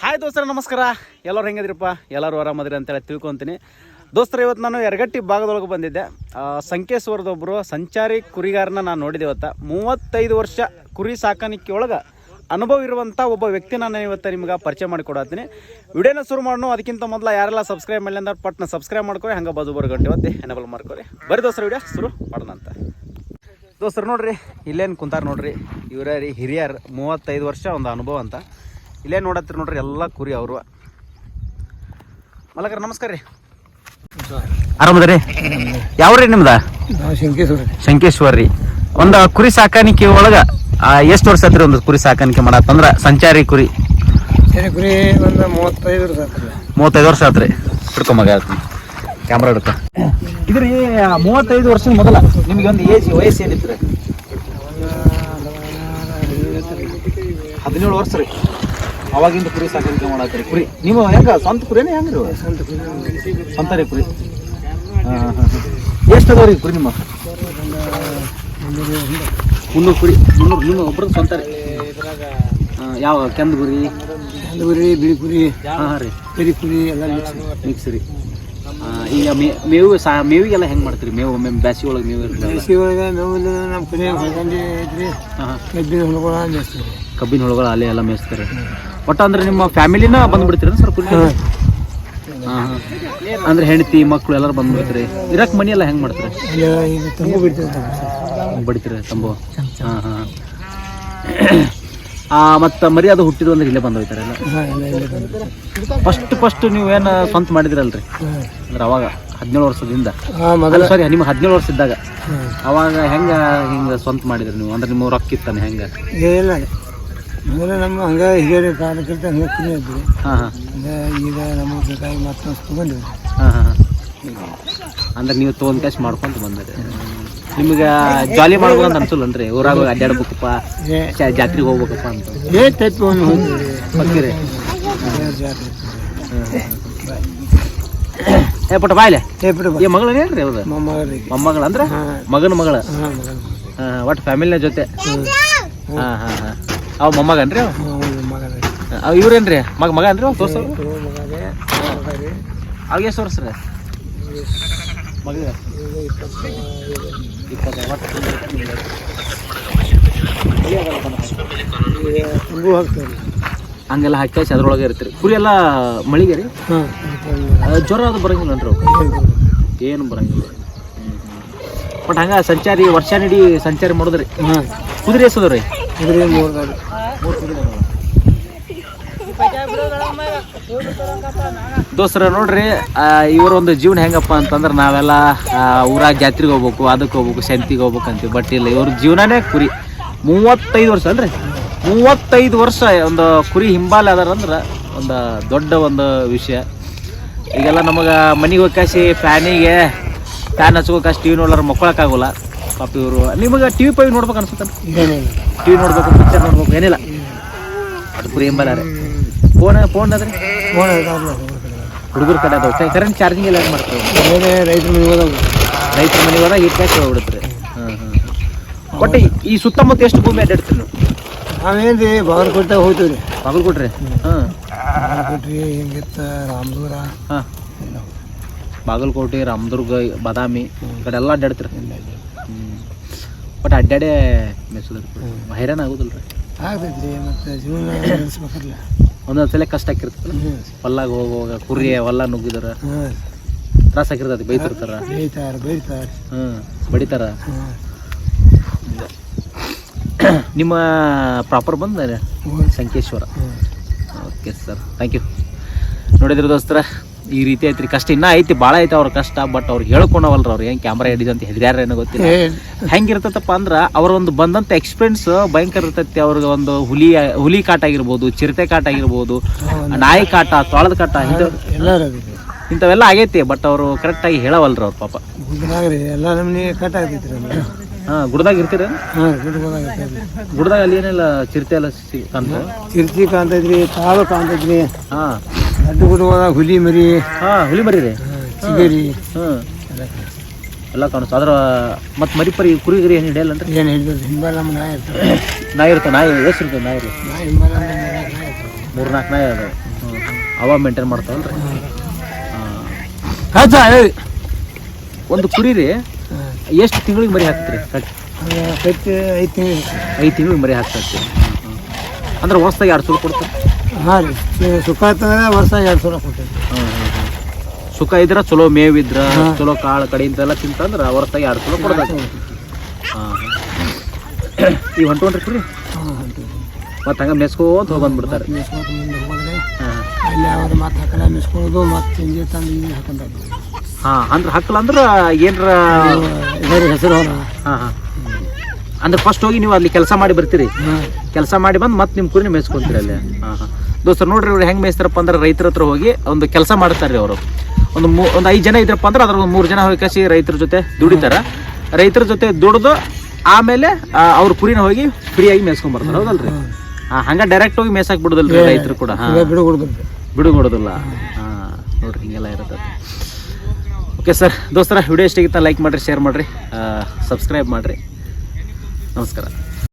Hi ದೋಸ್ತರ, ನಮಸ್ಕಾರ. ಎಲ್ಲರೂ ಹೆಂಗಿದ್ರಪ್ಪ? ಎಲ್ಲರೂ ಆರಾಮದ್ರಿ ಅಂತೇಳಿ ತಿಳ್ಕೊತೀನಿ. ದೋಸ್ತರ, ಇವತ್ತು ನಾನು ಎರಗಟ್ಟಿ ಭಾಗದೊಳಗೆ ಬಂದಿದ್ದೆ. ಸಂಕೇಶ್ವರದೊಬ್ಬರು ಸಂಚಾರಿ ಕುರಿಗಾರನ ನಾನು ನೋಡಿದೆ ಇವತ್ತು. ಮೂವತ್ತೈದು ವರ್ಷ ಕುರಿ ಸಾಕಾಣಿಕೆ ಒಳಗೆ ಅನುಭವ ಇರುವಂಥ ಒಬ್ಬ ವ್ಯಕ್ತಿ ನಾನು ಇವತ್ತು ನಿಮ್ಗೆ ಪರಿಚಯ ಮಾಡಿಕೊಡತ್ತೀನಿ ವಿಡಿಯೋನ ಶುರು ಮಾಡೋಣ. ಅದಕ್ಕಿಂತ ಮೊದಲು ಯಾರೆಲ್ಲ ಸಬ್ಸ್ಕ್ರೈಬ್ ಮಾಡಲಿ ಅಂದ್ರೆ ಪಟ್ನ ಸಬ್ಸ್ಕ್ರೈಬ್ ಮಾಡ್ಕೊರಿ ಹಂಗೆ ಬಾಜು ಬರೋ ಗಂಟೆ ಒತ್ತಿ ಎನಬಲ್ ಮಾಡ್ಕೊರಿ ಬರೀ ದೋಸ್ತರ, ವಿಡಿಯೋ ಶುರು ಮಾಡೋಣ ಅಂತ. ದೋಸ್ತರು, ನೋಡ್ರಿ, ಇಲ್ಲೇನು ಕುಂತಾರೆ ನೋಡ್ರಿ. ಇವರೇ ರೀ ಹಿರಿಯರ್, ಮೂವತ್ತೈದು ವರ್ಷ ಒಂದು ಅನುಭವ ಅಂತ. ಇಲ್ಲೇ ನೋಡತ್ತೀರಿ ನೋಡ್ರಿ ಎಲ್ಲ ಕುರಿ ಅವರು ಮಲಗರ ನಮಸ್ಕಾರ ರೀ ಆರಾಮದ್ರಿ ಯಾವ್ರಿ ನಿಮ್ದ ಶಂಕೇಶ್ವರ ಶಂಕೇಶ್ವರ್ ರೀ ಒಂದು ಕುರಿ ಸಾಕಾಣಿಕೆ ಒಳಗ ಎಷ್ಟು ವರ್ಷ ಆತ್ರಿ ಒಂದು ಕುರಿ ಸಾಕಾಣಿಕೆ ಮಾಡತ್ತಂದ್ರ ಸಂಚಾರಿ ಕುರಿ ಸರಿ ಕುರಿ ಒಂದು ಮೂವತ್ತೈದು ವರ್ಷ ಮೂವತ್ತೈದು ವರ್ಷ ಆತ್ರಿ ಹಿಡ್ಕೊಂಬಗ ಕ್ಯಾಮ್ರಾ ಹಿಡ್ಕೊ ಇದ್ರಿ ಮೂವತ್ತೈದು ವರ್ಷದ ಮೊದಲ ನಿಮ್ಗೆ ಒಂದು ಏಜ್ ವಯಸ್ಸು ಏನಿತ್ತು ಹದಿನೇಳು ವರ್ಷ ರೀ ಅವಾಗಿಂದ ಕುರಿ ಸಾಕಾಣಿಕೆ ಮಾಡತ್ರಿ ಕುರಿ ನೀವು ಹೆಂಗ ಸ್ವಂತ ಕುರಿನೇ ಹೆಂಗ್ರಿ? ಸ್ವಂತ ರೀ ಕುರಿ. ಎಷ್ಟು ಅದಾವ ರೀ ಕುರಿ ನಿಮ್ಮ? ಮುನ್ನೂರು ಕುರಿ ಮುನ್ನೂರು ಮುನ್ನೂರು ಒಬ್ರದ್ದು ಸ್ವಂತ ರೀ. ಯಾವ ಕೆಂದ ಕುರಿ? ಕೆಂದ ಕುರಿ ಬಿಳಿ ಕುರಿ. ಹಾಂ ರೀ. ಕರಿ ಕುರಿ ಎಲ್ಲ ಮಿಕ್ಸ್ ಮಿಕ್ಸ್ ರೀ. ಈಗ ಮೇವು ಸಾ ಮೇವಿಗೆಲ್ಲ ಹೆಂಗೆ ಮಾಡ್ತೀರಿ? ಮೇವು ಬ್ಯಾಸಿ ಒಳಗೆ ಮೇವು ಬೇಸಿಗೆ ಒಳಗೆ ನಾವು ನಮ್ಮ ಕುರಿ ಐತ್ರಿ. ಹಾಂ ಕಬ್ಬಿನ ಹೊಳ್ಕೊಳ ಜಾಸ್ತಿ ಕಬ್ಬಿನ ಹುಳುಗಳು ಅಲ್ಲೇ ಎಲ್ಲ ಮೇಯಿಸ್ತಾರೆ. ಒಟ್ಟು ಅಂದ್ರೆ ನಿಮ್ಮ ಫ್ಯಾಮಿಲಿನ ಬಂದ್ಬಿಡ್ತೀರ ಸರ್ ಕುರಿ ಹಾಂ. ಹಾಂ ಅಂದ್ರೆ ಹೆಂಡತಿ ಮಕ್ಕಳು ಎಲ್ಲರೂ ಬಂದ್ಬಿಡ್ತೀರಿ? ಇರಕ್ಕೆ ಮನಿ ಎಲ್ಲ ಹೆಂಗೆ ಮಾಡ್ತಾರೆ? ಬಿಡ್ತೀರ ತಂಬು. ಹಾಂ ಹಾಂ. ಆ ಮತ್ತು ಮರಿ ಅದು ಹುಟ್ಟಿದ್ರು ಅಂದ್ರೆ ಇಲ್ಲೇ ಬಂದು ಫಸ್ಟ್ ಫಸ್ಟ್ ನೀವು ಏನು ಸ್ವಂತ ಮಾಡಿದ್ರಲ್ರಿ? ಅಂದ್ರೆ ಅವಾಗ ಹದಿನೇಳು ವರ್ಷದಿಂದ. ಸಾರಿ ನಿಮ್ಗೆ ಹದಿನೇಳು ವರ್ಷ ಇದ್ದಾಗ ಅವಾಗ ಹೆಂಗ ಹಿಂಗ ಸ್ವಂತ ಮಾಡಿದ್ರಿ ನೀವು? ಅಂದ್ರೆ ನಿಮ್ಮ ರೊಕ್ಕ ಇತ್ತಾನೆ ಹೆಂಗ? ಮೊದಲ ನಮ್ಮ ಹಂಗ ಹಿರಿಯರ ಕಾಲಕ್ಕಿಂತ ಹಂಗೆ ಕುರಿ ಇದ್ರಿ. ಹಾ ಹಾ. ಹಂಗೆ ಈಗ ನಮ್ಮ ಬೇಕಾಗಿ ಮತ್ತೊಂದು ತೊಗೊಂಡಿವಿ ಹಾ ಹಾ ಅಂದ್ರೆ ನೀವು ತೊಗೊಂಡ್ ಕ್ಯಾಶ್ ಮಾಡ್ಕೊಂತ ಬಂದ್ರಿ. ನಿಮ್ಗೆ ಜಾಲಿ ಮಾಡ್ಬೇಕಂತ ಅನ್ಸಲ್ಲನ್ರಿ? ಊರಾಗ ಹೋಗಿ ಅಡ್ಡಾಡ್ಬೇಕಪ್ಪ ಜಾತ್ರೆಗೆ ಹೋಗ್ಬೇಕಪ್ಪ ಅಂತ. ಏ ಟೈಪ್ ಒಂದು ಬರ್ತೀರಿ. ಏ ಪುಟ್ಟ ಬಾಯ್ಲೆ ಏ ಮಗಳು ಏನ್ರಿ ಅವ್ರ ಮೊಮ್ಮಗಳ ಅಂದ್ರೆ ಮಗನ ಮಗಳ? ಹಾಂ ಒಟ್ಟು ಫ್ಯಾಮಿಲಿನ ಜೊತೆ? ಹಾ ಹಾ ಹಾ. ಅವ್ ಮೊಮ್ಮಗನ್ರಿ ಅವ? ಅವ ಇವ್ರೇನ್ರಿ? ಮಗ ಮಗ ಅನ್ರಿ ಅವ್? ಮಗನೇ ಅವಾಗ ಎಷ್ಟು ವರ್ಷ ರೀ? ಮಗ ಹಂಗೆಲ್ಲ ಹಾಕಿ ಅದ್ರೊಳಗೆ ಇರ್ತೀರಿ. ಕುರಿ ಎಲ್ಲ ಮಳಿಗೆ ರೀ? ಜ್ವರ ಅದು ಬರಂಗಿಲ್ಲ ಅನ್ರಿ ಏನು ಬರಂಗಿಲ್ಲ. ಬಟ್ ಹಂಗ ಸಂಚಾರಿ ವರ್ಷ ನಡಿ ಸಂಚಾರಿ ಮಾಡೋದ್ರಿ? ಕುದುರೆ ಎಸೋದು ಇದ್ರಿ ಗಾಡಿ. ದೋಸ್ತರ ನೋಡ್ರಿ ಇವರೊಂದು ಒಂದು ಜೀವನ ಹೆಂಗಪ್ಪ ಅಂತಂದ್ರೆ ನಾವೆಲ್ಲ ಊರಾಗ ಜಾತ್ರೆಗೆ ಹೋಗ್ಬೇಕು ಅದಕ್ಕೆ ಹೋಗ್ಬೇಕು ಸಂತಿಗೆ ಹೋಗ್ಬೇಕು ಅಂತೀವಿ. ಬಟ್ ಇಲ್ಲ ಇವ್ರ ಜೀವನನೇ ಕುರಿ. ಮೂವತ್ತೈದು ವರ್ಷ ಅಲ್ರಿ? ಮೂವತ್ತೈದು ವರ್ಷ ಒಂದು ಕುರಿ ಹಿಂಬಾಲ ಅದಾರಂದ್ರೆ ಒಂದು ದೊಡ್ಡ ಒಂದು ವಿಷಯ. ಈಗೆಲ್ಲ ನಮಗೆ ಮನೆಗೆ ಹೋಗಿ ಫ್ಯಾನಿಗೆ ಫ್ಯಾನ್ ಹಚ್ಕೋಕಾಸಿ ಟಿ ವಿ ನೋಡ್ಲಾರ ಮಕ್ಕಳಕ್ಕಾಗಲ್ಲ ಪಾಪ ಇವರು. ನಿಮಗೆ ಟಿ ವಿ ಪೈ ನೋಡ್ಬೇಕು ಅನ್ಸುತ್ತೆ ಇದೇನಿಲ್ಲ ಟಿ ನೋಡ್ಬೇಕು ಪಿಕ್ಚರ್ ನೋಡ್ಬೇಕು ಏನಿಲ್ಲ. ಅದು ಕುರಿ ಫೋನ್ ಫೋನ್ ಆದ್ರೆ? ಫೋನ್ ಹುಡುಗರ ಕಡೆ ಅದಾವೆ. ಕರೆಂಟ್ ಚಾರ್ಜಿಂಗ್ ಎಲ್ಲ ಏನು ಮಾಡ್ತಾರೆ? ರೈತರ ಮನೆಗೆ ಹೋದಾಗ. ರೈತರ ಮನೆಗೆ ಹೋದಾಗ ಈ ಹೋಗ್ಬಿಡುತ್ತೆ ಹಾಂ ಹಾಂ ಒಟ್ಟು ಈ- ಸುತ್ತಮುತ್ತ ಎಷ್ಟು ಭೂಮಿ ಅಡ್ಡಾಡ್ತೀರಿ ನೀವು? ನಾವೇನು ರೀ ಬಾಗಲಕೋಟೆ ಹೋಗ್ತೀವಿ ರೀ. ಬಾಗಲಕೋಟ್ರಿ? ಹಾಂ ಬಾಗಲಕೋಟೆ ಹಿಂಗಿತ್ತ ರಾಮದೂರ ಹಾಂ. ಬಾಗಲಕೋಟೆ ರಾಮದುರ್ಗ ಬಾದಾಮಿ ಈ ಕಡೆ ಎಲ್ಲ ಅಡ್ಡಾಡ್ತೀರಿ ಒಟ್ಟು ಅಡ್ಡಾಡೇ ಮೆಚ್ಚೋದ್ರಿ ಹೈರಾಣ ಆಗೋದಿಲ್ಲ ರೀ ಆಗ್ತೈತಿ ರೀ ಮತ್ತು ಜೀವನ ನಡೆಸ್ಬೇಕಲ್ಲ. ಒಂದೊಂದು ಸಲ ಕಷ್ಟ ಆಗಿರ್ತದೆ ಹ್ಞೂ ಹೊಲ್ಲಾಗ ಹೋಗುವಾಗ ಕುರಿ ಹೊಲ ನುಗ್ಗಿದಾರ. ತ್ರಾಸ ಆಗಿರ್ತೈತಿ ಬೈತಿರ್ತಾರ. ಬೈತಾರ ಬೈತಾರ. ಹ್ಞೂ ಬಡಿತಾರ. ನಿಮ್ಮ ಪ್ರಾಪರ್ ಬಂದ Sankeshwar? Okay sir thank you ನೋಡಿದ್ರಿ ದೋಸ್ತರ ಈ ರೀತಿ ಐತ್ರಿ. ಕಷ್ಟ ಇನ್ನ ಐತಿ ಭಾಳ ಐತಿ ಅವ್ರ ಕಷ್ಟ ಬಟ್ ಅವ್ರು ಹೇಳ್ಕೊಂಡವಲ್ರ ಅವ್ರು ಏನು ಕ್ಯಾಮ್ರಾ ಹಿಡಿದು ಅಂತ ಹೆದ್ರ್ಯಾರ ಏನೋ ಗೊತ್ತಿಲ್ಲ. ಹೆಂಗಿರ್ತತಪ್ಪ ಅಂದ್ರೆ ಅವ್ರ ಒಂದು ಬಂದಂಥ ಎಕ್ಸ್ಪೀರಿಯನ್ಸ್ ಭಯಂಕರ ಇರ್ತೈತಿ. ಅವ್ರಿಗೆ ಒಂದು ಹುಲಿ ಹುಲಿ ಕಾಟ ಆಗಿರ್ಬೋದು ಚಿರತೆ ಕಾಟ ಆಗಿರ್ಬೋದು ನಾಯಿ ಕಾಟ ತೊಳದ ಕಾಟ ಇದು ಇಂಥವೆಲ್ಲ ಆಗೈತಿ ಬಟ್ ಅವರು ಕರೆಕ್ಟಾಗಿ ಹೇಳವಲ್ರ ಅವ್ರ ಪಾಪ. ಎಲ್ಲ ನಮ್ಗೆ ಕಟ್ ಆಗ್ತೈತಿ ಹಾಂ ಗುಡ್ದಾಗ ಇರ್ತೀರ? ಹಾಂ ಗುಡ್ದಾಗ ಅಲ್ಲಿ ಏನಿಲ್ಲ ಚಿರತೆ ಎಲ್ಲ ಚಿರತಿ ಕಾಣ್ತಾವ? ಚಿರ್ಚಿ ಕಾಣ್ತೈತ್ರಿ ತಾಳು ಕಾಣ್ತೈತ್ರಿ. ಹಾಂ. ಅಡ್ಡು ಗುಡ್ಡದಾಗ ಹುಲಿ ಮರಿ. ಹಾಂ ಹುಲಿ ಮರಿ ರೀ. ಚಿಗರಿ. ಹಾಂ ಎಲ್ಲ ಕಾಣಿಸ್ತು ಅದ್ರ ಮತ್ತೆ ಮರಿ ಪರಿ ಕುರಿ ಗಿರಿ ಏನು ಅಂದ್ರೆ? ಏನು ಹಿಡಿದ್ರು ಹಿಂಬಾಲ ನಮ್ಮ ನಾಯಿ ಇರ್ತದೆ ನಾಯಿ ಇರ್ತದೆ ನಾಯಿ ಎಷ್ಟು ಇರ್ತದೆ ನಾಯಿ ಇರ್ತದೆ ನಾಯಿ ಹಿಂಬಾಲ ಮೂರು ನಾಲ್ಕು ನಾಯಿ ಅದಾವೆ. ಅವ ಮೇಂಟೈನ್ ಮಾಡ್ತಾವಲ್ರಿ ಹಚ್ಚ ಹೇಳಿ. ಒಂದು ಕುರಿ ರೀ. ಎಷ್ಟು ತಿಂಗಳಿಗೆ ಮರಿ ಹಾಕ್ತೀರಿ? ಕಟ್ ಕಟ್ಟಿ ಐದು ತಿಂಗಳು. ಐದು ತಿಂಗಳಿಗೆ ಮರಿ ಹಾಕ್ತೈತಿ ಅಂದ್ರೆ ವರ್ಷದಾಗ ಎರಡು ಸುಳ್ಳು ಕೊಡ್ತಾರೆ ಹಾಂ ರೀ. ಸುಖ ಆಯ್ತಂದ್ರೆ ವರ್ಷ ಎರಡು ಸಾವಿರ ಕೊಟ್ಟೈತಿ ಸುಖ ಇದ್ರ ಚಲೋ ಮೇವಿದ್ರ ಚಲೋ ಕಾಳು ಕಡಿ ಇಂತೆಲ್ಲ ತಿಂತಂದ್ರ ವರ್ಷದಾಗ ಎರಡು ಸಲ ಕೊಡ್ಬೇಕು. ಹಾಂ ಈ ಹೊಂಟ್ಕೊಂಡ್ರಿ ಕುರಿ? ಹೊಂಟಿವಿ ಮತ್ತೆ ಹಂಗೆ ಮೆಸ್ಕೋತ ಹೋಗಿ ಬಂದ್ಬಿಡ್ತಾರೆ ಅಲ್ಲಿ ಅವ್ರು ಮತ್ತೆ ಹಾಕಲ್ಲ ಮಿಸ್ಕೊಳ್ಳೋದು ಮತ್ತೆ ತಂದು ಹಾಂ ಅಂದ್ರೆ ಹಾಕಲ್ಲ ಅಂದ್ರೆ ಏನರ ಇದರ ಹೆಸರು ಹೊರ ಹಾಂ ಹಾಂ. ಅಂದ್ರೆ ಫಸ್ಟ್ ಹೋಗಿ ನೀವು ಅಲ್ಲಿ ಕೆಲಸ ಮಾಡಿ ಬರ್ತೀರಿ. ಕೆಲಸ ಮಾಡಿ ಬಂದು ಮತ್ತೆ ನಿಮ್ಮ ಕುರಿನ ಮೇಯ್ಸ್ಕೊಂತೀರಿ ಅಲ್ಲಿ. ಹಾಂ ಹಾಂ. ದೋಸ್ತರು ನೋಡ್ರಿ ಇವ್ರು ಹೆಂಗೆ ಮೇಯಿಸ್ತಾರಪ್ಪ ಅಂದ್ರೆ ರೈತರ ಹತ್ರ ಹೋಗಿ ಒಂದು ಕೆಲಸ ಮಾಡ್ತಾರೆ ರೀ ಅವರು. ಒಂದು ಮೂ ಒಂದು ಐದು ಜನ ಇದ್ರಪ್ಪ ಅಂದ್ರೆ ಅದ್ರ ಒಂದು ಮೂರು ಜನ ಹೋಗಿ ಕಸಿ ರೈತರ ಜೊತೆ ದುಡಿತಾರ. ರೈತರ ಜೊತೆ ದುಡ್ದು ಆಮೇಲೆ ಅವ್ರ ಕುರಿನ ಹೋಗಿ ಫ್ರೀಯಾಗಿ ಮೇಯ್ಸ್ಕೊಂಡ್ ಬರ್ತಾರೆ ಹೌದಲ್ರಿ? ಹಾಂ. ಹಂಗೆ ಡೈರೆಕ್ಟ್ ಹೋಗಿ ಮೇಯ್ಸಕ್ ಬಿಡೋದಲ್ರಿ ರೈತರು ಕೂಡ. ಬಿಡುಗೊಡೋದಿಲ್ಲ. ಹಾಂ ನೋಡ್ರಿ ಹಿಂಗೆಲ್ಲ ಇರುತ್ತೆ ಓಕೆ ಸರ್ ದೋಸ್ತರ ವಿಡಿಯೋ ಇಷ್ಟ ಲೈಕ್ ಮಾಡಿರಿ ಶೇರ್ ಮಾಡಿರಿ. ಸಬ್ಸ್ಕ್ರೈಬ್ ಮಾಡಿರಿ. ನಮಸ್ಕಾರ.